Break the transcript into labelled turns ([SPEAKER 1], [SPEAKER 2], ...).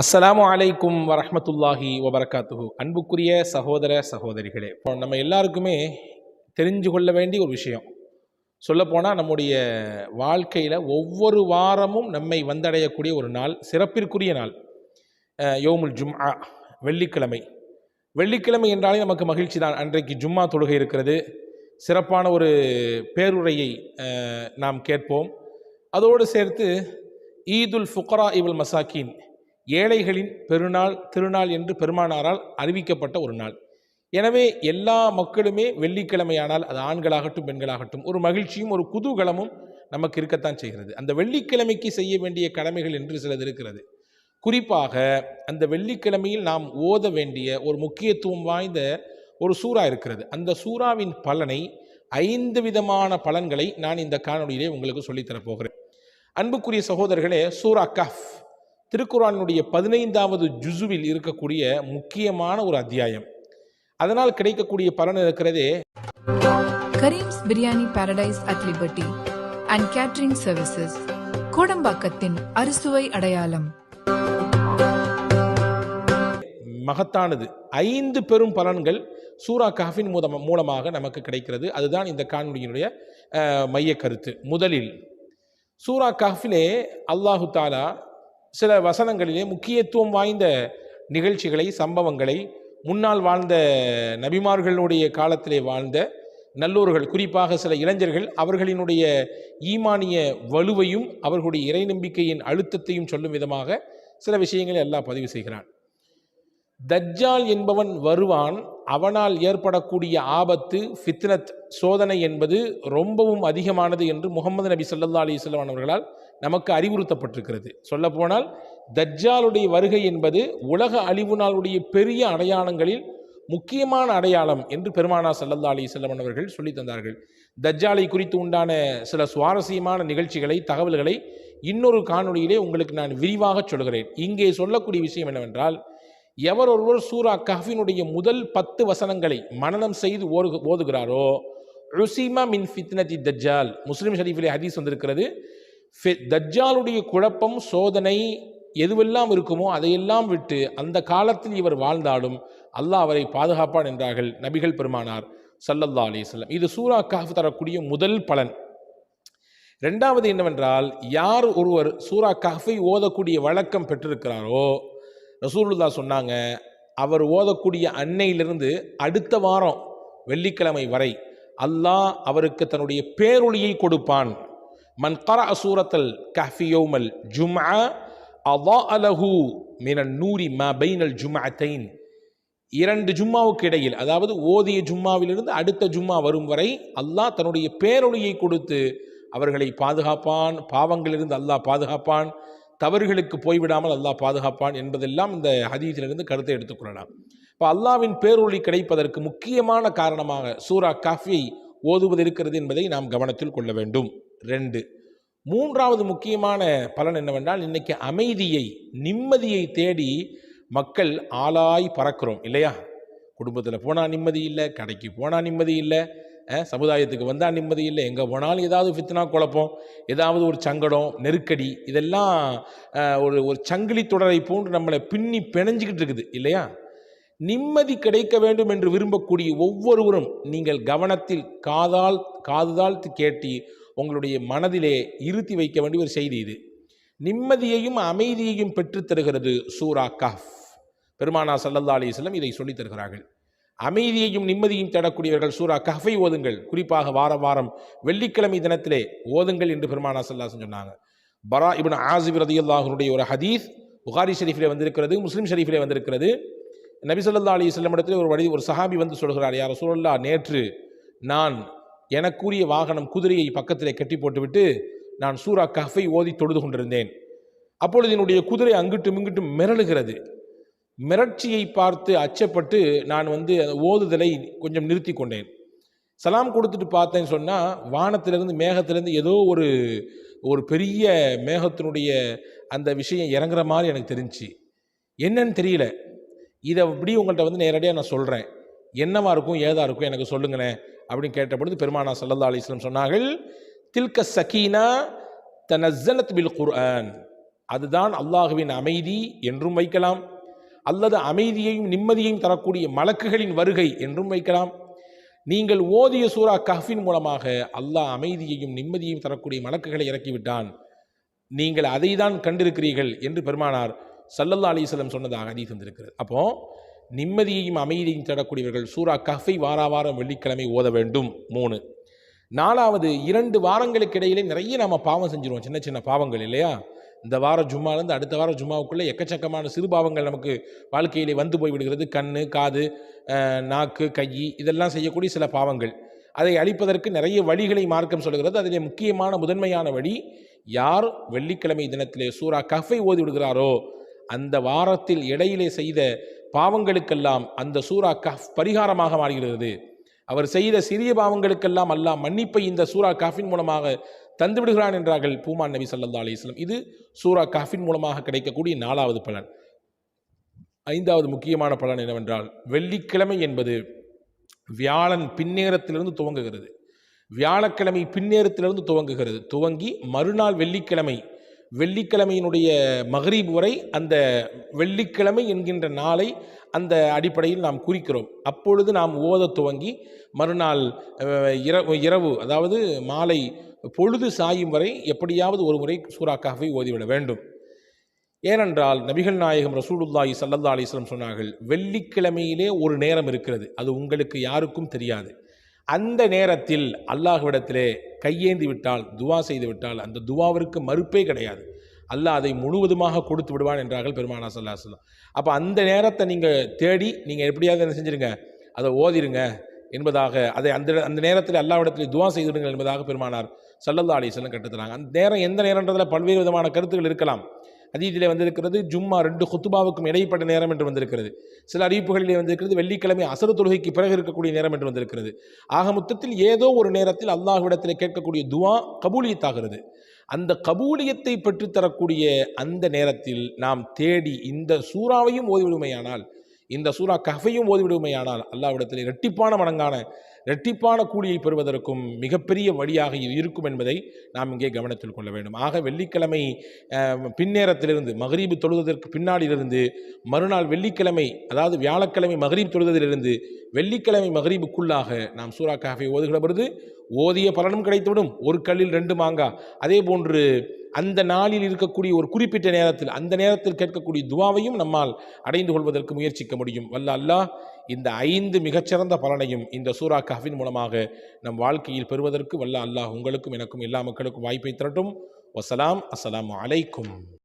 [SPEAKER 1] அஸ்ஸலாமு அலைக்கும் வரஹ்மத்துல்லாஹி வபரகாத்துஹு. அன்புக்குரிய சகோதர சகோதரிகளே இப்போ நம்ம எல்லாருக்குமே தெரிஞ்சு கொள்ள வேண்டிய ஒரு விஷயம். சொல்லப்போனால் நம்முடைய வாழ்க்கையில் ஒவ்வொரு வாரமும் நம்மை வந்தடையக்கூடிய ஒரு நாள் சிறப்பிற்குரிய நாள். யோமுல் ஜும்ஆ வெள்ளிக்கிழமை. வெள்ளிக்கிழமை என்றாலே நமக்கு மகிழ்ச்சி தான் அன்றைக்கு ஜும்மா தொழுகை இருக்கிறது. சிறப்பான ஒரு பேருரையை நாம் கேட்போம். அதோடு சேர்த்து ஈதுல் ஃபுக்ரா இவல் மசாக்கீன் ஏழைகளின் பெருநாள் திருநாள் என்று பெருமானாரால் அறிவிக்கப்பட்ட ஒரு நாள். எனவே எல்லா மக்களுமே வெள்ளிக்கிழமையானால் அது ஆண்களாகட்டும் பெண்களாகட்டும் ஒரு மகிழ்ச்சியும் ஒரு குதூகலமும் நமக்கு இருக்கத்தான் செய்கிறது. அந்த வெள்ளிக்கிழமைக்கு செய்ய வேண்டிய கடமைகள் என்று சிலது இருக்கிறது. குறிப்பாக அந்த வெள்ளிக்கிழமையில் நாம் ஓத வேண்டிய ஒரு முக்கியத்துவம் வாய்ந்த ஒரு சூறா இருக்கிறது. அந்த சூறாவின் பலனை ஐந்து விதமான பலன்களை நான் இந்த காணொலியிலே உங்களுக்கு சொல்லித்தரப் போகிறேன். அன்புக்குரிய சகோதரர்களே சூரா கஃப் திருக்குறானுடைய பதினைந்தாவது ஜுசுவில் இருக்கக்கூடிய முக்கியமான ஒரு அத்தியாயம். அதனால் கிடைக்கக்கூடிய பலன் இருக்கிறதே.
[SPEAKER 2] Karim's biryani paradise at liberty and catering services கோடம்பாக்கத்தின் அறுசுவை அடையாளம்.
[SPEAKER 1] மகத்தானது. ஐந்து பெரும் பலன்கள் சூரா கஹ்ஃபின் மூலம் மூலமாக நமக்கு கிடைக்கிறது. அதுதான் இந்த காணொலியினுடைய மைய கருத்து. முதலில் சூரா கஹ்ஃபிலே அல்லாஹு தாலா சில வசனங்களிலே முக்கியத்துவம் வாய்ந்த நிகழ்ச்சிகளை சம்பவங்களை முன்னால் வாழ்ந்த நபிமார்களுடைய காலத்திலே வாழ்ந்த நல்லோர்கள் குறிப்பாக சில இளைஞர்கள் அவர்களினுடைய ஈமானிய வலுவையும் அவர்களுடைய இறை நம்பிக்கையின் அழுத்தத்தையும் சொல்லும் விதமாக சில விஷயங்களை எல்லாம் பதிவு செய்கிறான். தஜ்ஜால் என்பவன் வருவான் அவனால் ஏற்படக்கூடிய ஆபத்து ஃபித்னத் சோதனை என்பது ரொம்பவும் அதிகமானது என்று முகமது நபி சல்லா அலைஹி அவர்களால் நமக்கு அறிவுறுத்தப்பட்டிருக்கிறது. சொல்லப்போனால் தஜ்ஜாலுடைய வருகை என்பது உலக அழிவு நாளுடைய பெரிய அடையாளங்களில் முக்கியமான அடையாளம் என்று பெருமானா சல்லல்லா அலி செல்லமன் அவர்கள் சொல்லி தந்தார்கள். தஜ்ஜாலை குறித்து உண்டான சில சுவாரஸ்யமான நிகழ்ச்சிகளை தகவல்களை இன்னொரு காணொலியிலே உங்களுக்கு நான் விரிவாக சொல்கிறேன். இங்கே சொல்லக்கூடிய விஷயம் என்னவென்றால் எவர் ஒருவர் சூரா கஹ்ஃபினுடைய முதல் பத்து வசனங்களை மனனம் செய்து ஓது ஓதுகிறாரோ ருசிமா மின் ஃபித்னதி தஜ்ஜால். முஸ்லீம் ஷரீஃபிலே ஹதீஸ் வந்திருக்கிறது. தஜ்ஜாலுடைய குழப்பம் சோதனை எதுவெல்லாம் இருக்குமோ அதையெல்லாம் விட்டு அந்த காலத்தில் இவர் வாழ்ந்தாலும் அல்லாஹ் அவரை பாதுகாப்பான் என்றார்கள் நபிகள் பெருமானார் சல்லல்லா அலைஹி இது சூரா காஃப் தரக்கூடிய முதல் பலன். ரெண்டாவது என்னவென்றால் யார் ஒருவர் சூரா காஃபை ஓதக்கூடிய வழக்கம் பெற்றிருக்கிறாரோ ரசூலுல்லா சொன்னாங்க அவர் ஓதக்கூடிய அன்னையிலிருந்து அடுத்த வாரம் வெள்ளிக்கிழமை வரை அல்லாஹ் அவருக்கு தன்னுடைய பேரொழியை கொடுப்பான். மன் கர சூரத்தல் கஃபி யௌமல் ஜும்ஆ அதா அலஹு மினன் நூரி ம பைனல் ஜும்அத்தைன் இரண்டு ஜும்மாவுக்கு இடையில் அதாவது ஓதிய ஜும்மாவிலிருந்து அடுத்த ஜும்மா வரும் வரை அல்லாஹ் தன்னுடைய பேரொழியை கொடுத்து அவர்களை பாதுகாப்பான் பாவங்களிலிருந்து அல்லாஹ் பாதுகாப்பான் தவறுகளுக்கு போய்விடாமல் அல்லாஹ் பாதுகாப்பான் என்பதெல்லாம் இந்த ஹதீஸிலிருந்து கருத்தை எடுத்துக்கொள்ளலாம் இப்போ அல்லாவின் பேரொழி கிடைப்பதற்கு முக்கியமான காரணமாக சூரா காஃபியை ஓதுவது இருக்கிறது என்பதை நாம் கவனத்தில் கொள்ள வேண்டும். ரெண்டு. மூன்றாவது முக்கியமான பலன் என்னவென்றால் இன்றைக்கி அமைதியை நிம்மதியை தேடி மக்கள் ஆளாய் பறக்கிறோம் இல்லையா? குடும்பத்தில் போனால் நிம்மதி இல்லை கடைக்கு போனால் நிம்மதி இல்லை சமுதாயத்துக்கு வந்தால் நிம்மதி இல்லை எங்கே போனாலும் ஏதாவது ஃபித்னா குழப்பம் ஏதாவது ஒரு சங்கடம் நெருக்கடி இதெல்லாம் ஒரு ஒரு சங்கிலி தொடரை போன்று நம்மளை பின்னி பிணைஞ்சிக்கிட்டு இருக்குது இல்லையா? நிம்மதி கிடைக்க வேண்டும் என்று விரும்பக்கூடிய ஒவ்வொருவரும் நீங்கள் கவனத்தில் காதால் காதுதால் கேட்டி உங்களுடைய மனதிலே இருத்தி வைக்க வேண்டிய ஒரு செய்தி இது. நிம்மதியையும் அமைதியையும் பெற்றுத் தருகிறது சூரா கஃப் பெருமானா சல்லல்லா அலிஸ்லம் இதை சொல்லித் தருகிறார்கள். அமைதியையும் நிம்மதியும் தேடக்கூடியவர்கள் சூரா கஃபை ஓதுங்கள். குறிப்பாக வார வாரம் வெள்ளிக்கிழமை தினத்திலே ஓதுங்கள் என்று பெருமானா சல்லாசன் சொன்னாங்க. பரா இப்னு ஆசிப் ரதியுல்லாஹனுடைய ஒரு ஹதீஸ் புகாரி ஷெரீஃபிலே வந்திருக்கிறது முஸ்லீம் ஷெரீஃபிலே வந்திருக்கிறது. நபி ஸல்லல்லாஹு அலைஹி வஸல்லம் இடத்துல ஒரு வழி ஒரு சஹாபி வந்து சொல்கிறார் யார் சூழல்லா நேற்று நான் எனக்குரிய வாகனம் குதிரையை பக்கத்திலே கட்டி போட்டுவிட்டு நான் சூரா கஃபை ஓதி தொழுது கொண்டிருந்தேன். அப்பொழுது என்னுடைய குதிரை அங்கிட்டும் இங்கிட்டும் மிரளுகிறது. மிரட்சியை பார்த்து அச்சப்பட்டு நான் வந்து அந்த ஓதுதலை கொஞ்சம் நிறுத்தி கொண்டேன். சலாம் கொடுத்துட்டு பார்த்தேன்னு சொன்னால் வானத்திலிருந்து மேகத்திலேருந்து ஏதோ ஒரு ஒரு பெரிய மேகத்தினுடைய அந்த விஷயம் இறங்குற மாதிரி எனக்கு தெரிஞ்சுச்சு. என்னன்னு தெரியல. இதை அப்படி உங்கள்கிட்ட வந்து நேரடியாக நான் சொல்கிறேன் என்னவா இருக்கும் ஏதா இருக்கும் எனக்கு சொல்லுங்களேன் அப்படின்னு கேட்ட பொழுது பெருமானா சல்லல்லா அலிஸ்லம் சொன்னார்கள் தில்க சகீனா தனஸ்ஸலத் பில் குர்ஆன். அதுதான் அல்லாஹுவின் அமைதி என்றும் வைக்கலாம் அல்லது அமைதியையும் நிம்மதியையும் தரக்கூடிய மலக்குகளின் வருகை என்றும் வைக்கலாம். நீங்கள் ஓதிய சூரா கஹ்ஃபின் மூலமாக அல்லாஹ் அமைதியையும் நிம்மதியையும் தரக்கூடிய மலக்குகளை இறக்கிவிட்டான். நீங்கள் அதை தான் கண்டிருக்கிறீர்கள் என்று பெருமானார் சல்லல்லா அலிஸ்லம் சொன்னதாக அதிகம் வந்திருக்கிறது. அப்போது நிம்மதியையும் அமைதியையும் தேடக்கூடியவர்கள் சூரா கஃபை வார வாரம் வெள்ளிக்கிழமை ஓத வேண்டும். மூணு. நாலாவது இரண்டு வாரங்களுக்கு இடையிலே நிறைய நாம் பாவம் செஞ்சிருவோம். சின்ன சின்ன பாவங்கள் இல்லையா? இந்த வாரம் ஜும்மாலேருந்து அடுத்த வாரம் ஜும்மாவுக்குள்ளே எக்கச்சக்கமான சிறு பாவங்கள் நமக்கு வாழ்க்கையிலே வந்து போய் விடுகிறது. கண் காது நாக்கு கை இதெல்லாம் செய்யக்கூடிய சில பாவங்கள். அதை அழிப்பதற்கு நிறைய வழிகளை மார்க்கம் சொல்கிறது. அதிலே முக்கியமான முதன்மையான வழி யார் வெள்ளிக்கிழமை தினத்திலே சூரா கஃபை ஓதி விடுகிறாரோ அந்த வாரத்தில் இடையிலே செய்த பாவங்களுக்கெல்லாம் அந்த சூரா கஃப் பரிகாரமாக மாறுகிறது. அவர் செய்த சிறிய பாவங்களுக்கெல்லாம் அல்லாஹ் மன்னிப்பை இந்த சூரா காஃபின் மூலமாக தந்து விடுகிறான் என்றார்கள் பூமான் நபி சல்லா அலிஸ்லாம் இது சூரா காஃபின் மூலமாக கிடைக்கக்கூடிய நாலாவது பலன். ஐந்தாவது முக்கியமான பலன் என்னவென்றால் வெள்ளிக்கிழமை என்பது வியாழன் பின்னேரத்திலிருந்து துவங்குகிறது. வியாழக்கிழமை பின்னேரத்திலிருந்து துவங்குகிறது. துவங்கி மறுநாள் வெள்ளிக்கிழமை வெள்ளிக்கிழமையினுடைய மகரீப் வரை அந்த வெள்ளிக்கிழமை என்கின்ற நாளை அந்த அடிப்படையில் நாம் குறிக்கிறோம். அப்பொழுது நாம் ஓத துவங்கி மறுநாள் இரவு இரவு அதாவது மாலை பொழுது சாயும் வரை எப்படியாவது ஒரு முறை சூறாக்காகவே ஓதிவிட வேண்டும். ஏனென்றால் நபிகள் நாயகம் ரசூலுல்லாஹி சல்லல்லா அலிஸ்லம் சொன்னார்கள் வெள்ளிக்கிழமையிலே ஒரு நேரம் இருக்கிறது அது உங்களுக்கு யாருக்கும் தெரியாது. அந்த நேரத்தில் அல்லாஹ்விடத்திலே கையேந்தி விட்டால் துவா செய்து விட்டால் அந்த துவாவிற்கு மறுப்பே கிடையாது. அல்லாஹ் அதை முழுவதுமாக கொடுத்து விடுவான் என்றார்கள் பெருமானா சல்லா சொல்லம் அப்போ அந்த நேரத்தை நீங்கள் தேடி நீங்கள் எப்படியாவது என்ன செஞ்சுருங்க? அதை ஓதிருங்க என்பதாக அதை அந்த அந்த நேரத்தில் அல்லாவிடத்தில் துவா செய்துவிடுங்கள் என்பதாக பெருமானார் சல்லல்லா அலிஸ்லம் கட்டுத்துறாங்க அந்த நேரம் எந்த நேரன்றதில் பல்வேறு விதமான கருத்துக்கள் இருக்கலாம். அதீதிலே வந்திருக்கிறது ஜும்மா ரெண்டு குத்துபாவுக்கும் இடைப்பட்ட நேரம் என்று வந்திருக்கிறது. சில அறிவிப்புகளிலே வந்திருக்கிறது வெள்ளிக்கிழமை அசரு தொழுகைக்கு பிறகு இருக்கக்கூடிய நேரம் என்று வந்திருக்கிறது. ஆக மொத்தத்தில் ஏதோ ஒரு நேரத்தில் அல்லாஹ்விடத்தில் கேட்கக்கூடிய துவா கபூலியத்தாகிறது. அந்த கபூலியத்தை பெற்றுத்தரக்கூடிய அந்த நேரத்தில் நாம் தேடி இந்த சூறாவையும் ஓய்விடுமையானால் இந்த சூறா கஃபையும் ஓதிவிடுமையானால் அல்லாவிடத்தில் இரட்டிப்பான மடங்கான இரட்டிப்பான கூலியை பெறுவதற்கும் மிகப்பெரிய வழியாக இது இருக்கும் என்பதை நாம் இங்கே கவனத்தில் கொள்ள வேண்டும். ஆக வெள்ளிக்கிழமை பின்னேரத்திலிருந்து மகரீபு தொழுவதற்கு பின்னாடியிலிருந்து மறுநாள் வெள்ளிக்கிழமை அதாவது வியாழக்கிழமை மகரீப் தொழுவதிலிருந்து வெள்ளிக்கிழமை மகரீபுக்குள்ளாக நாம் சூறா காஃபை ஓதுகிற பொழுது ஓதிய பலனும் கிடைத்துவிடும். ஒரு கல்லில் ரெண்டு மாங்கா. அதே போன்று அந்த நாளில் இருக்கக்கூடிய ஒரு குறிப்பிட்ட நேரத்தில் அந்த நேரத்தில் கேட்கக்கூடிய துவாவையும் நம்மால் அடைந்து கொள்வதற்கு முயற்சிக்க முடியும். வல்ல அல்லாஹ் இந்த ஐந்து மிகச்சிறந்த பலனையும் இந்த சூரா கஹ்வின் மூலமாக நம் வாழ்க்கையில் பெறுவதற்கு வல்ல அல்லாஹ் உங்களுக்கும் எனக்கும் எல்லா மக்களுக்கும் வாய்ப்பை திரட்டும். வசலாம் அஸ்லாம் அலைக்கும்.